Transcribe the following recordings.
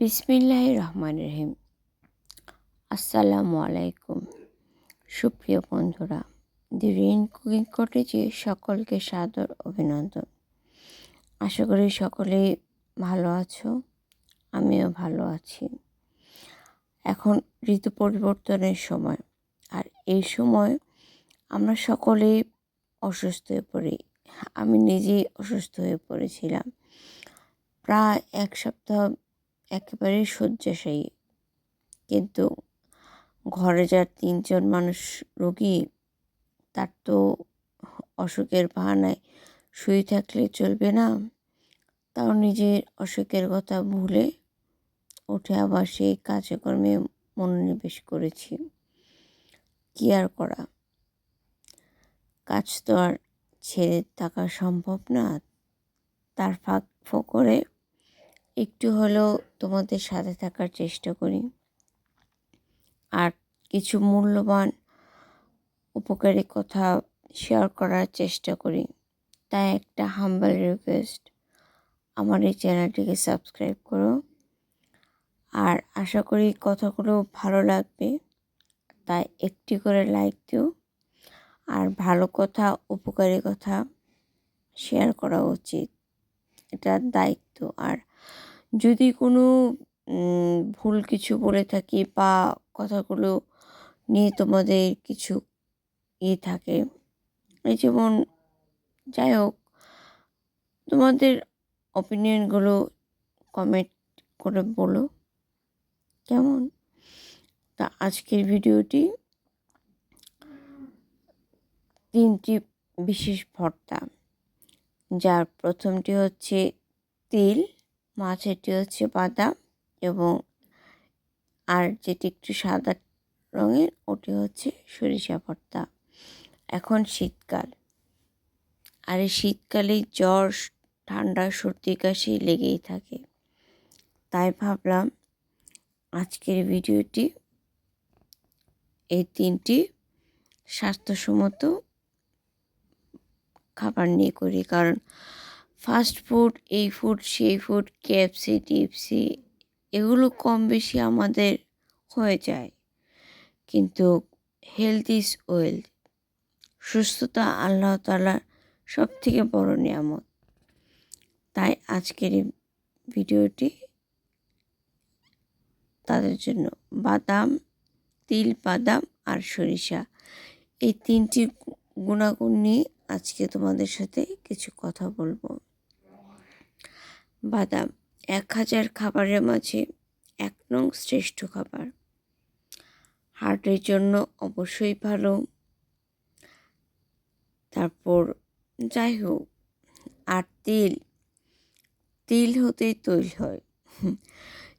বিসমিল্লাহ রহমান রহিম। আসসালামু আলাইকুম। সুপ্রিয় বন্ধুরা, দি রেইন কুকিং কটেজে সকলকে সাদর অভিনন্দন। আশা করি সকলেই ভালো আছো, আমিও ভালো আছি। এখন ঋতু পরিবর্তনের সময়, আর এই সময় আমরা সকলেই অসুস্থ হয়ে পড়ি। আমি নিজেই অসুস্থ হয়ে পড়েছিলাম। প্রায় এক সপ্তাহ একেবারেই শয্যাশায়ী। কিন্তু ঘরে যার তিনজন মানুষ রোগী, তার তো অসুখের বাহানায় শুয়ে থাকলে চলবে না। তাও নিজের অসুখের কথা ভুলে উঠে আবার সেই কাজকর্মে মনোনিবেশ করেছি। কি আর করা? কাজ তো আর ছেড়ে থাকা সম্ভব না। তার ফাঁক ফোকরে একটু হলেও তোমাদের সাথে থাকার চেষ্টা করি। আর কিছু মূল্যবান, উপকারী কথা শেয়ার করার চেষ্টা করি। তাই একটা হাম্বাল রিকোয়েস্ট আমার এই চ্যানেলটিকে সাবস্ক্রাইব করো। আর আশা করি কথাগুলো ভালো লাগবে, তাই একটি করে লাইক দিও। আর ভালো কথা, উপকারী কথা শেয়ার করা উচিত। এটা দায়িত্ব। আর যদি কোনো ভুল কিছু বলে থাকি বা কথাগুলো নিয়ে তোমাদের কিছু ইয়ে থাকে, এই যেমন, যাই হোক, তোমাদের অপিনিয়নগুলো কমেন্ট করে বলো, কেমন? তা আজকের ভিডিওটি তিনটি বিশেষ ভর্তা, যার প্রথমটি হচ্ছে তিল মাছেরটি হচ্ছে বাদাম এবং আর যেটি একটু সাদা রঙের, ওটি হচ্ছে সরিষা ভর্তা। এখন শীতকাল। আর এই শীতকালে জ্বর, ঠান্ডা, সর্দি, কাশি লেগেই থাকে। তাই ভাবলাম আজকের ভিডিওটি এই তিনটি স্বাস্থ্যসম্মত খাবার নিয়ে করি। কারণ ফাস্ট ফুড, এই ফুড, সেই ফুড, কেএফসি, টিএফসি, এগুলো কম বেশি আমাদের হয়ে যায়। কিন্তু হেলথ ইজ ওয়েলথ সুস্থতা আল্লাহ তালার সব থেকে বড় নিয়ামত। তাই আজকের এই ভিডিওটি তাদের জন্য বাদাম, তিল, বাদাম আর সরিষা, এই তিনটি গুণাগুণ নিয়ে আজকে তোমাদের সাথে কিছু কথা বলব। বাদাম, এক হাজার খাবারের মাঝে এক নং শ্রেষ্ঠ খাবার। হার্টের জন্য অবশ্যই ভালো। তারপর যাই হোক, আর তিল। তিল হতেই তৈল হয়।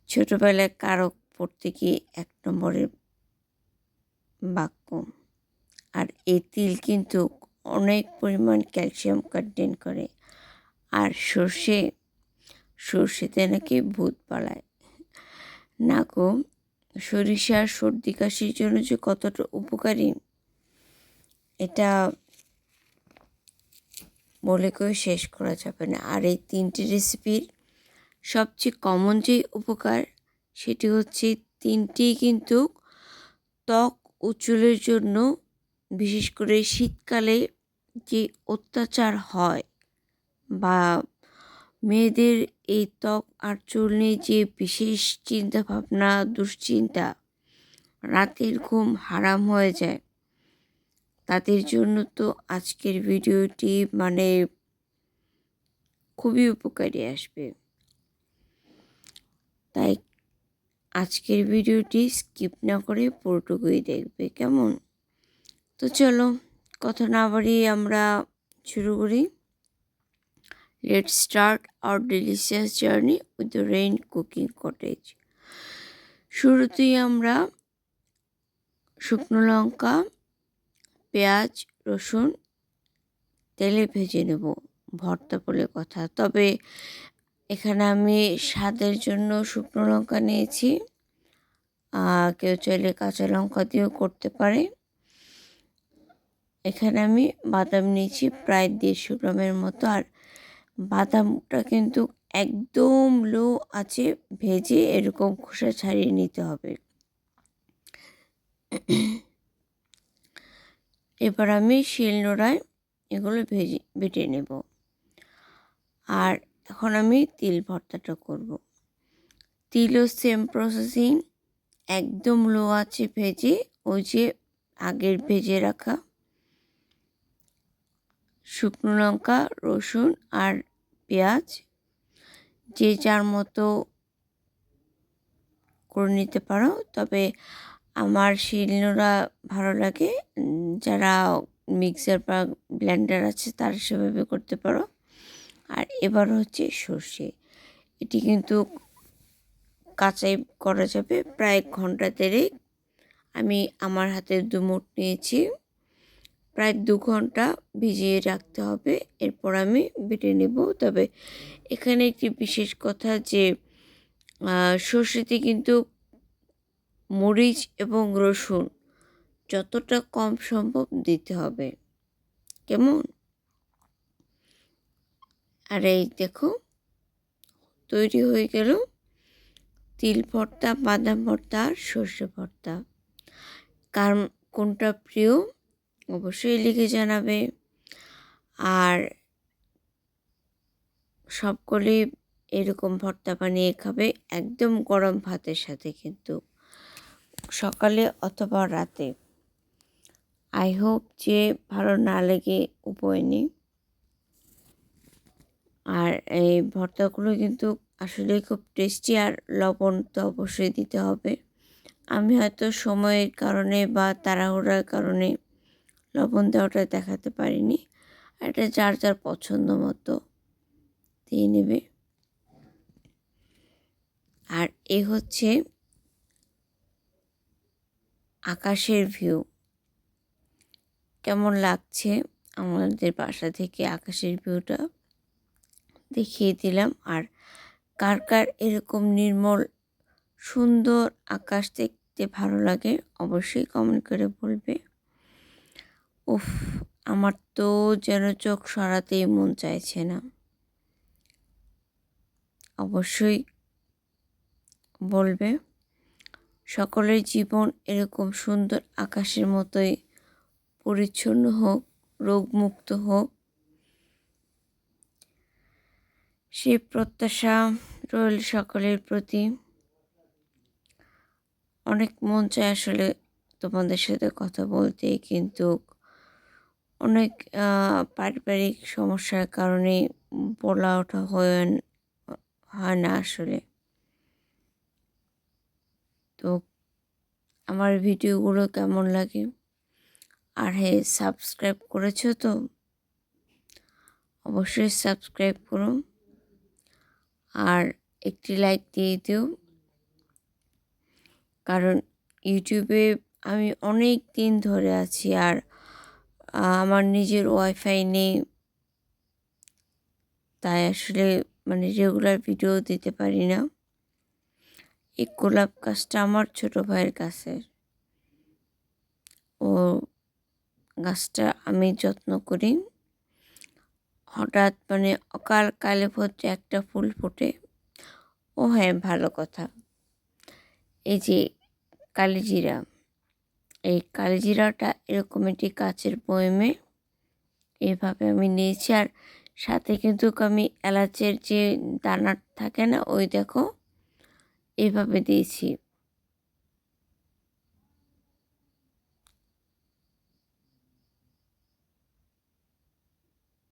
ছোটোবেলায় কারক পড়তে গিয়ে এক নম্বরের বাক্য। আর এই তিল কিন্তু অনেক পরিমাণ ক্যালসিয়াম কন্টেন করে। আর সর্ষে সর্ষেতে নাকি ভূত পালায়। না গো, সরিষার সর্দি কাশির জন্য যে কতটা উপকারী, এটা বলে কেউ শেষ করা যাবে না। আর এই তিনটি রেসিপির সবচেয়ে কমন যে উপকার, সেটি হচ্ছে তিনটি কিন্তু ত্বক উজ্জ্বলের জন্য, বিশেষ করে শীতকালে যে অত্যাচার হয় বা মেয়েদের এই ত্বক আর চুল নিয়ে যে বিশেষ চিন্তা ভাবনা দুশ্চিন্তা, রাতের ঘুম হারাম হয়ে যায়। তাদের জন্য তো আজকের ভিডিওটি মানে খুবই উপকারী আসবে। তাই আজকের ভিডিওটি স্কিপ না করে পুরোটুকুই দেখবে, কেমন? তো চলো, কথা না বাড়িয়ে আমরা শুরু করি। Let start our delicious journey with the rain cooking cottage শুরুতেই আমরা শুকনো লঙ্কা, পেঁয়াজ, রসুন, তেলে ভেজে নেব। ভর্তা বলে কথা। তবে এখানে আমি স্বাদের জন্য শুকনো লঙ্কা নিয়েছি। কেউ চাইলে কাঁচা লঙ্কা দিয়েও করতে পারে। এখানে আমি বাদাম নিয়েছি, প্রায় দেড়শো গ্রামের মতো। আর বাদামটা কিন্তু একদম লো আছে ভেজে এরকম খোসা ছাড়িয়ে নিতে হবে। এবার আমি শিল নোড়ায় এগুলো ভেজে, বেটে নেব। আর এখন আমি তিল ভর্তাটা করব। তিলও সেম প্রসেসিং, একদম লো আছে ভেজে ওই যে আগের ভেজে রাখা শুকনো লঙ্কা, রসুন আর পেঁয়াজ, যে যার মতো করে নিতে পারো। তবে আমার শিলনোড়া ভালো লাগে। যারা মিক্সার বা ব্লেন্ডার আছে, তারা সেভাবে করতে পারো। আর এবার হচ্ছে সর্ষে। এটি কিন্তু কাঁচাই করা যাবে। প্রায় ঘণ্টা দেড়েক আমি আমার হাতে দুমুট নিয়েছি। প্রায় দু ঘণ্টা ভিজিয়ে রাখতে হবে। এরপর আমি বেটে নেব। তবে এখানে একটি বিশেষ কথা যে সর্ষেতে কিন্তু মরিচ এবং রসুন যতটা কম সম্ভব দিতে হবে। কেমন? আর এই দেখো, তৈরি হয়ে গেল তিল ভর্তা, বাদাম ভর্তা আর সর্ষে ভর্তা। কার কোনটা প্রিয় অবশ্যই লিখে জানাবে। আর সবগুলি এরকম ভর্তা বানিয়ে খাবে, একদম গরম ভাতের সাথে কিন্তু। সকালে অথবা রাতে। আই হোপ যে ভালো না লেগে উপায় নেই আর এই ভর্তাগুলো কিন্তু আসলে খুব টেস্টি আর লবণ তো অবশ্যই দিতে হবে। আমি হয়তো সময়ের কারণে বা তাড়াহুড়ার কারণে লবণ দেওয়াটা দেখাতে পারিনি। এটা যার যার পছন্দ মতো দিয়ে নেবে। আর এ হচ্ছে আকাশের ভিউ। কেমন লাগছে আমাদের বাসা থেকে আকাশের ভিউটা? দেখিয়ে দিলাম। আর কার কার এরকম নির্মল, সুন্দর আকাশ দেখতে ভালো লাগে অবশ্যই কমেন্ট করে বলবে। উফ, আমার তো যেন চোখ সরাতেই মন চাইছে না। অবশ্যই বলবে, সকলের জীবন এরকম সুন্দর আকাশের মতোই পরিচ্ছন্ন হোক, রোগমুক্ত হোক। সে প্রত্যাশা রইল সকলের প্রতি। অনেক মন চায় আসলে তোমাদের সাথে কথা বলতে কিন্তু অনেক পারিবারিক সমস্যার কারণে বলা ওঠা হয় হয় না আসলে। তো আমার ভিডিওগুলো কেমন লাগে? আর হ্যাঁ সাবস্ক্রাইব করেছ তো? অবশ্যই সাবস্ক্রাইব করো আর একটি লাইক দিয়ে দিও। কারণ ইউটিউবে আমি অনেক দিন ধরে আছি আর আমার নিজের ওয়াইফাই নেই। তাই আসলে মানে রেগুলার ভিডিও দিতে পারি না। এই গোলাপ গাছটা আমার ছোট ভাইয়ের কাছে ও গাছটা আমি যত্ন করি। হঠাৎ মানে অকাল কালে হচ্ছে একটা ফুল ফোটে। ও হ্যাঁ ভালো কথা। এই যে কালিজিরা, এই কালিজিরাটা এরকম একটি কাচের বয়মে এভাবে আমি নিয়েছি। আর সাথে কিন্তু আমি এলাচের যে দানা থাকে না, ওই দেখো, এভাবে দিয়েছি।